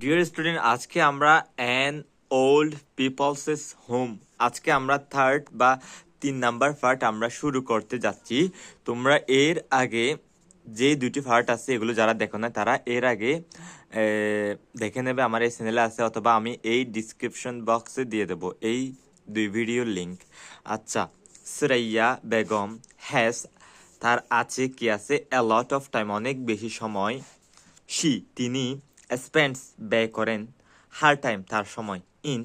Dear student আজকে আমরা an old পিপলসেস home আজকে আমরা থার্ড বা তিন নাম্বার পার্ট আমরা শুরু করতে যাচ্ছি। তোমরা এর আগে যে দুটি পার্ট আছে, এগুলো যারা দেখো না, তারা এর আগে দেখে নেবে। আমার এই চ্যানেলে আছে, অথবা আমি এই ডিসক্রিপশন বক্সে দিয়ে দেব, এই দুই ভিডিওর লিঙ্ক আচ্ছা শ্রেয়া বেগম হ্যাস তার আছে কি আছে? এ লট অফ টাইম অনেক বেশি সময়। শি তিনি স্পেন্ডস ব্যয় করেন হার টাইম, তার সময়। ইন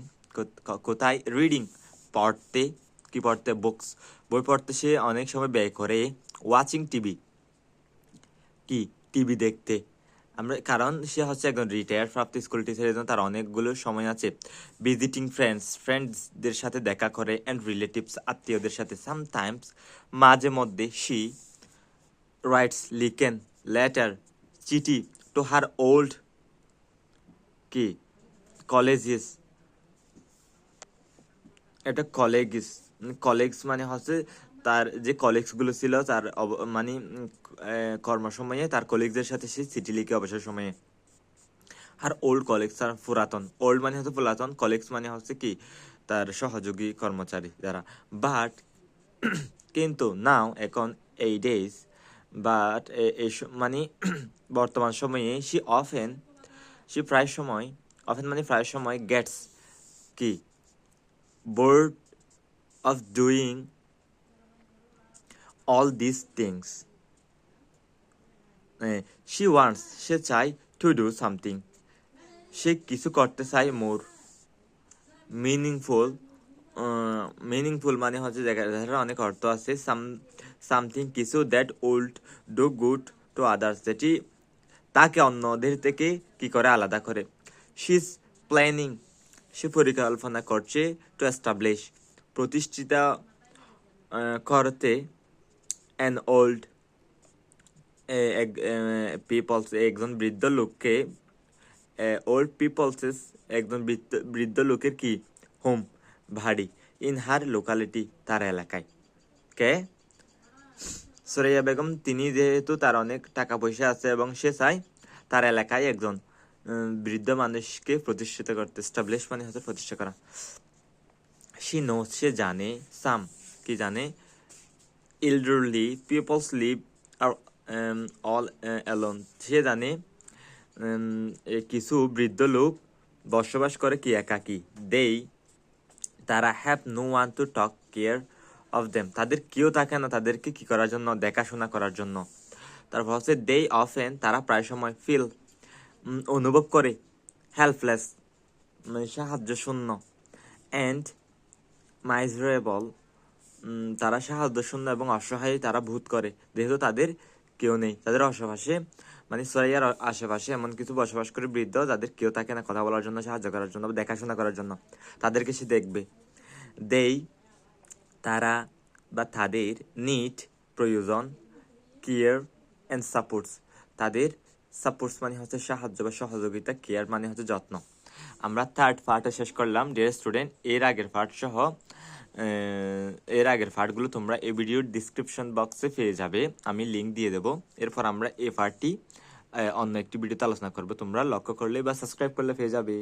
কোথায়? রিডিং, পড়তে, কি পড়তে? বুকস। বই পড়তে সে অনেক সময় ব্যয় করে। Watching TV. কি? টিভি দেখতে। আমরা, কারণ সে হচ্ছে একজন রিটায়ার প্রাপ্ত স্কুল টিচারের জন্য তার অনেকগুলো সময় আছে। ভিজিটিং ফ্রেন্ডস ফ্রেন্ডসদের সাথে দেখা করে অ্যান্ড রিলেটিভস আত্মীয়দের সাথে। সামটাইমস মাঝে মধ্যে শি রাইটস লিখেন লেটার চিঠি টু হার ওল্ড কি? কলেজিস এটা কলেগস কলেগস মানে হচ্ছে তার যে কলেগসগুলো ছিল তার মানে কর্মসময়ে তার কলিগদের সাথে সে চিঠি লিখে অবসর সময়ে। আর ওল্ড কলেগস আর পুরাতন। ওল্ড মানে হচ্ছে পুরাতন কলেগস মানে হচ্ছে কি? তার সহযোগী কর্মচারী যারা। বাট কিন্তু নাও এখন এই ডেজ বাট মানে বর্তমান সময়ে সি অফেন সে প্রায় সময় অফেন মানে প্রায় সময় গেটস কি? Bored of doing all this things she wants সে চাই টু ডু সামথিং সে কিছু করতে চায় মোর মিনিংফুল মিনিংফুল মানে হচ্ছে জায়গাটার অনেক অর্থ আছে সাম সামথিং কিছু that would do good to others যেটি তাকে অন্যদের থেকে কি করে আলাদা করে? শি ইজ প্ল্যানিং সে পরিকল্পনা করছে টু এস্টাবলিশ প্রতিষ্ঠিত করতে অ্যান ওল্ড পিপলস একজন বৃদ্ধ লোককে ওল্ড পিপলসেস একজন বৃদ্ধ বৃদ্ধ লোকের কি? হোম ভাড়ি ইন হার লোকালিটি তার এলাকায়। কে সরেয়া বেগম তিনি যেহেতু তার অনেক টাকা পয়সা আছে এবং সে চায় তার এলাকায় একজন বৃদ্ধ মানুষকে প্রতিষ্ঠিত করতে স্টাবলিশ মানে হচ্ছে প্রতিষ্ঠা করা। সি নো সে জানে সাম কি জানে? People's live are um, all uh, সে জানে কিছু বৃদ্ধ লোক বসবাস করে কি একাকি। দেই তারা have no one to talk care of them তাদের কেউ থাকে না তাদেরকে কি করার জন্য? দেখাশোনা করার জন্য। তারপর হচ্ছে দে অফেন তারা প্রায় সময় ফিল অনুভব করে। হেল্পলেস মানে সাহায্য শূন্য অ্যান্ড মাইজরেবল তারা সাহায্য শূন্য এবং অসহায় তারা ভূত করে। যেহেতু তাদের কেউ নেই। তাদের আশেপাশে মানে সরাইয়ার আশেপাশে এমন কিছু বসবাস করে বৃদ্ধ, যাদের কেউ থাকে না কথা বলার জন্য, সাহায্য করার জন্য দেখাশোনা করার জন্য, তাদেরকে সে দেখবে। দেই তারা বা তাদের নিট প্রয়োজন কেয়ার অ্যান্ড সাপোর্টস তাদের সাপোর্টস মানে হচ্ছে সাহায্য বা সহযোগিতা কেয়ার মানে হচ্ছে যত্ন। আমরা থার্ড পার্টে শেষ করলাম। ডিয়ার স্টুডেন্ট এর আগের পার্ট সহ এর আগের পার্টগুলো তোমরা এই ভিডিওর ডিসক্রিপশন বক্সে পেয়ে যাবে। আমি লিঙ্ক দিয়ে দেবো। এরপর আমরা এ পার্টটি অন্য একটি ভিডিওতে আলোচনা করব। তোমরা লক্ষ্য করলে বা সাবস্ক্রাইব করলে পেয়ে যাবে।